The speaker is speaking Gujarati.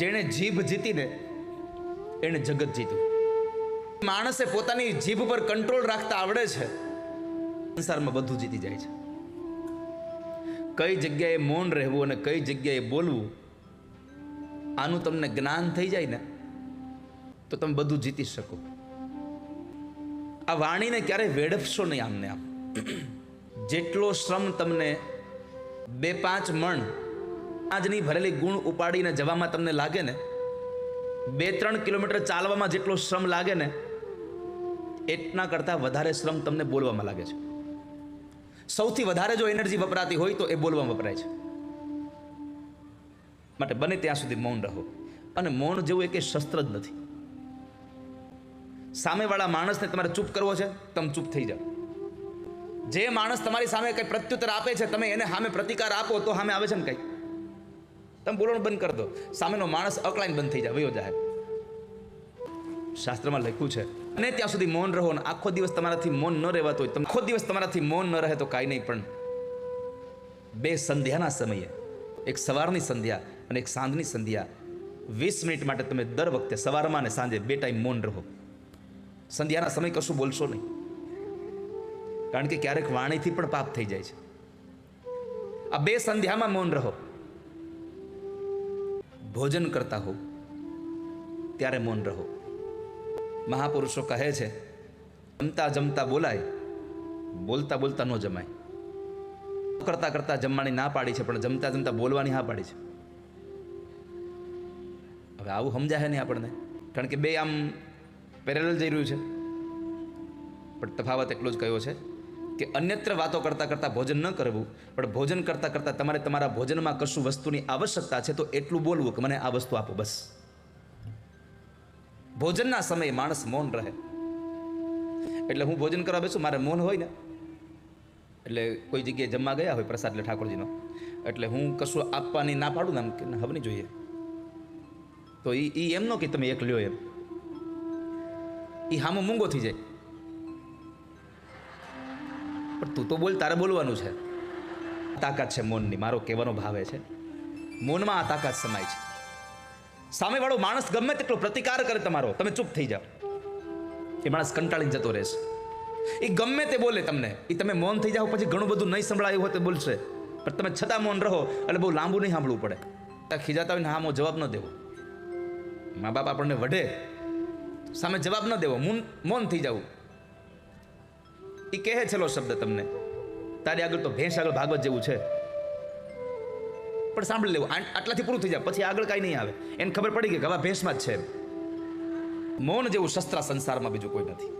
જેણે જીભ જીતીને એણે જગત જીત્યું. માણસે પોતાની જીભ પર કંટ્રોલ રાખતા આવડે છે. સંસારમાં બધું જીતી જાય છે. કઈ જગ્યાએ મૌન રહેવું અને કઈ જગ્યાએ બોલવું, આનું તમને જ્ઞાન થઈ જાય ને, તો તમે બધું જીતી શકો. આ વાણીને ક્યારેય વેડફશો નહીં આમને આમ જેટલો શ્રમ તમને બે પાંચ મણ આજની ભરેલી ગુણ ઉપાડીને જવામાં તમને લાગે ને? બે ત્રણ કિલોમીટર ચાલવામાં જેટલો શ્રમ લાગે ને, એટલા કરતાં વધારે શ્રમ તમને બોલવામાં લાગે છે. સૌથી વધારે જો એનર્જી વપરાતી હોય તો એ બોલવામાં વપરાય છે. માટે બને ત્યાં સુધી મૌન રહો. અને મૌન જેવું એક શસ્ત્ર જ નથી. સામેવાળા માણસને તમારે ચૂપ કરવો છે, તમે ચૂપ થઈ જાઓ. જે માણસ તમારી સામે કંઈ પ્રત્યુત્તર આપે છે, તમે એને સામે પ્રતિકાર આપો તો સામે આવે છે ને કંઈ? તમે બોલવાનું બંધ કરી દો. સામેનો માણસ અકળાઈને બંધ થઈ જાય, વયો જાય. શાસ્ત્રમાં લખ્યું છે, અને ત્યાં સુધી મૌન રહો ને આખો દિવસ તમારાથી મૌન ન રહેવાતો હોય. આખો દિવસ તમારાથી મૌન ન રહે તો કાંઈ નહીં, પણ બે સંધ્યાના સમયે, એક સવારની સંધ્યા અને એક સાંજની સંધ્યા, વીસ મિનિટ માટે તમે દર વખતે સવારમાં અને સાંજે બે ટાઈમ મૌન રહો. સંધ્યાના સમય કશું બોલશો નહીં. કારણ કે ક્યારેક વાણીથી પણ પાપ થઈ જાય છે. આ બે સંધ્યામાં મૌન રહો. ભોજન કરતા હો, ત્યારે મૌન રહો. મહાપુરુષો કહે છે, જમતા જમતા બોલાય, બોલતા બોલતા ન જમાય. કરતા કરતા જમવાની ના પાડી છે, પણ જમતા જમતા બોલવાની હા પાડી છે. હવે આવું સમજાય નહીં આપણને, કારણ કે બે આમ પેરેલ જઈ રહ્યું છે. પણ તફાવત એટલો જ કયો છે કે અન્યત્ર વાતો કરતાં કરતાં ભોજન ન કરવું, પણ ભોજન કરતાં કરતાં તમારે તમારા ભોજનમાં કશું વસ્તુની આવશ્યકતા છે તો એટલું બોલવું કે મને આ વસ્તુ આપો, બસ. ભોજનના સમયે માણસ મૌન રહે. એટલે હું ભોજન કરવા બેસું, મારે મૌન હોય ને, એટલે કોઈ જગ્યાએ જમવા ગયા હોય પ્રસાદ એટલે ઠાકોરજીનો, એટલે હું કશું આપવાની ના પાડું ને આમ કે હવે નહીં જોઈએ. તો એ એમ ન કે તમે એક લ્યો એમ. એ હામો મૂંગો થઈ જાય. પણ તું તો બોલ, તારે બોલવાનું છે. તાકાત છે મૌનની, મારો કહેવાનો ભાવે છે. મૌનમાં આ તાકાત સમાય છે. સામેવાળો માણસ ગમે તેટલો પ્રતિકાર કરે તમારો, તમે ચૂપ થઈ જાઓ. એ માણસ કંટાળીને જતો રહેશે. એ ગમે તે બોલે તમને, એ તમે મૌન થઈ જાઓ, પછી ઘણું બધું નહીં સંભળાયું હોય તો બોલશે. પણ તમે છતાં મૌન રહો, એટલે બહુ લાંબુ નહીં સાંભળવું પડે. ત્યાં ખીજાતા હોય ને હા જવાબ ન દેવો. મા બાપ આપણને વઢે. સામે જવાબ ન દેવો, મૌન મૌન થઈ જવું. એ કહે છેલ્લો શબ્દ તમને. તારી આગળ તો ભેંસ આગળ ભાગવત જેવું છે. પણ સાંભળી લેવું આટલાથી પૂરું થઈ જાય, પછી આગળ કાંઈ નહીં આવે. એને ખબર પડી કે ગવા ભેંસમાં જ છે મૌન જેવું શસ્ત્ર સંસારમાં બીજું કોઈ નથી.